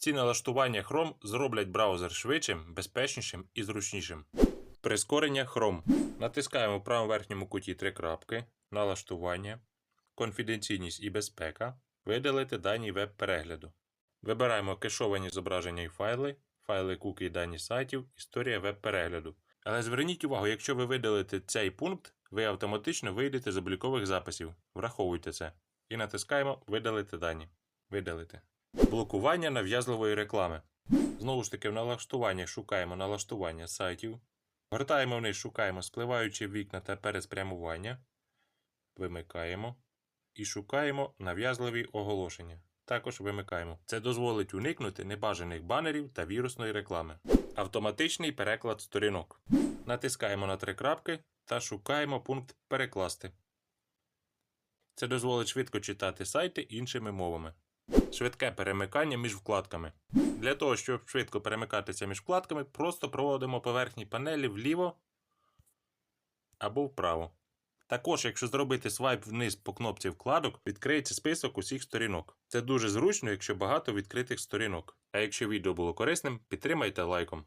Ці налаштування Chrome зроблять браузер швидшим, безпечнішим і зручнішим. Прискорення Chrome. Натискаємо в правому верхньому куті три крапки, налаштування, конфіденційність і безпека, видалити дані веб-перегляду. Вибираємо кешовані зображення і файли, файли куки і дані сайтів, історія веб-перегляду. Але зверніть увагу, якщо ви видалите цей пункт, ви автоматично вийдете з облікових записів. Враховуйте це. І натискаємо Видалити дані. Видалити. Блокування нав'язливої реклами. Знову ж таки, в налаштуваннях шукаємо налаштування сайтів. Гортаємо вниз, шукаємо спливаючі вікна та переспрямування. Вимикаємо. І шукаємо нав'язливі оголошення. Також вимикаємо. Це дозволить уникнути небажаних банерів та вірусної реклами. Автоматичний переклад сторінок. Натискаємо на три крапки та шукаємо пункт Перекласти. Це дозволить швидко читати сайти іншими мовами. Швидке перемикання між вкладками. Для того, щоб швидко перемикатися між вкладками, просто проводимо поверхні панелі вліво або вправо. Також, якщо зробити свайп вниз по кнопці вкладок, відкриється список усіх сторінок. Це дуже зручно, якщо багато відкритих сторінок. А якщо відео було корисним, підтримайте лайком.